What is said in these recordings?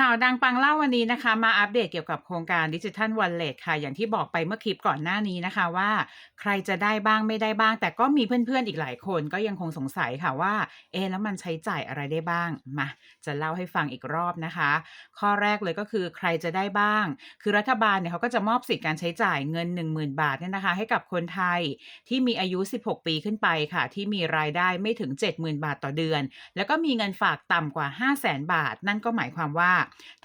ข่าวดังปังเล่าวันนี้นะคะมาอัปเดตเกี่ยวกับโครงการดิจิทัลวอลเล็ตค่ะ อย่างที่บอกไปเมื่อคลิปก่อนหน้านี้นะคะว่า ใครจะได้บ้างไม่ได้บ้าง แต่ก็มีเพื่อนๆอีกหลายคนก็ยังคงสงสัยค่ะว่า เอแล้วมันใช้จ่ายอะไรได้บ้างมาจะเล่าให้ฟังอีกรอบนะคะ ข้อแรกเลยก็คือใครจะได้บ้าง คือรัฐบาลเนี่ยเขาก็จะมอบสิทธิการใช้จ่ายเงิน 10,000 บาทเนี่ยนะคะ ให้กับคนไทยที่มีอายุ 16 ปีขึ้นไปค่ะ ที่มีรายได้ไม่ถึง 70,000 บาทต่อเดือน แล้วก็มีเงินฝากต่ำกว่า 500,000 บาท นั่นก็หมายความว่า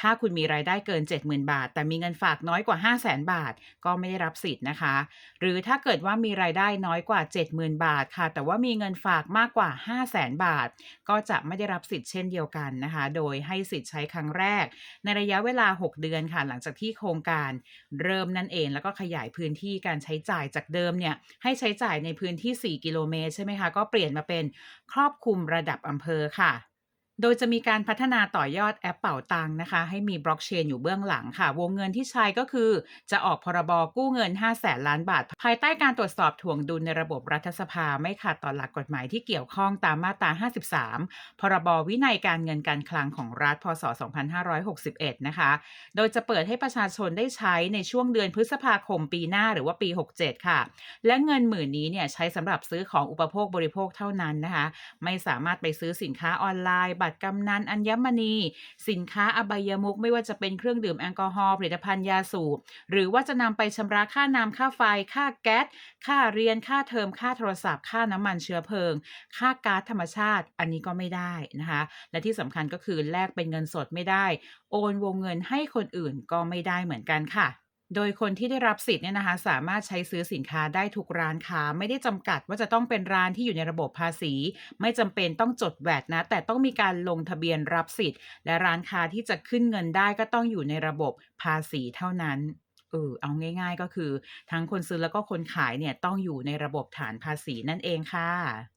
ถ้าคุณมีรายได้เกิน 70,000 บาท แต่มีเงินฝากน้อยกว่า 500,000 บาท ก็ไม่ได้รับสิทธิ์นะคะ หรือถ้าเกิดว่ามีรายได้น้อยกว่า 70,000 บาทค่ะ แต่ว่ามีเงินฝากมากกว่า 500,000 บาท ก็จะไม่ได้รับสิทธิ์เช่นเดียวกันนะคะ โดยให้สิทธิ์ใช้ครั้งแรก ในระยะเวลา 6 เดือนค่ะ หลังจากที่โครงการเริ่มนั่นเอง แล้วก็ขยายพื้นที่การใช้จ่ายจากเดิมเนี่ยให้ใช้จ่ายในพื้นที่ 4 กิโลเมตรใช่ไหมคะ ก็เปลี่ยนมาเป็นครอบคลุมระดับอำเภอค่ะ โดยจะมีการพัฒนาต่อยอดแอปเป่าตังนะคะ ให้มีบล็อกเชนอยู่เบื้องหลังค่ะ วงเงินที่ใช้ก็คือจะออกพรบกู้เงิน 5 0 0แสนล้านบาท ภายใต้การตรวจสอบถ่วงดุลในระบบรัฐสภาไม่ขัดต่อหลักกฎหมายที่เกี่ยวข้องตามมาตรา 53 พรบวินัยการเงินการคลังของรัฐพศ 2561 นะคะ โดยจะเปิดให้ประชาชนได้ใช้ในช่วงเดือนพฤษภาคมปีหน้าหรือว่าปี 67 ค่ะ และเงินหมื่นนี้เนี่ยใช้สำหรับซื้อของอุปโภคบริโภคเท่านั้นนะคะ ไม่สามารถไปซื้อสินค้าออนไลน์บัตรกำนันอัญมณี สินค้าอบายมุกไม่ว่าจะเป็นเครื่องดื่มแอลกอฮอล์ผลิตภัณฑ์ยาสูบ หรือว่าจะนำไปชำระค่าน้ำค่าไฟ ค่าแก๊ส ค่าเรียน ค่าเทอม ค่าโทรศัพท์ ค่าน้ำมันเชื้อเพลิง ค่าก๊าซธรรมชาติ อันนี้ก็ไม่ได้นะคะ และที่สำคัญก็คือแลกเป็นเงินสดไม่ได้ โอนวงเงินให้คนอื่นก็ไม่ได้เหมือนกันค่ะ โดยคนที่ได้รับสิทธิ์เนี่ยนะคะ สามารถใช้ซื้อสินค้าได้ทุกร้านค้า ไม่ได้จำกัดว่าจะต้องเป็นร้านที่อยู่ในระบบภาษี ไม่จำเป็นต้องจดแวดนะ แต่ต้องมีการลงทะเบียนรับสิทธิ์ และร้านค้าที่จะขึ้นเงินได้ก็ต้องอยู่ในระบบภาษีเท่านั้นเออเอาง่าย ๆ ก็คือ ทั้งคนซื้อแล้วก็คนขายเนี่ยต้องอยู่ในระบบฐานภาษีนั่นเองค่ะ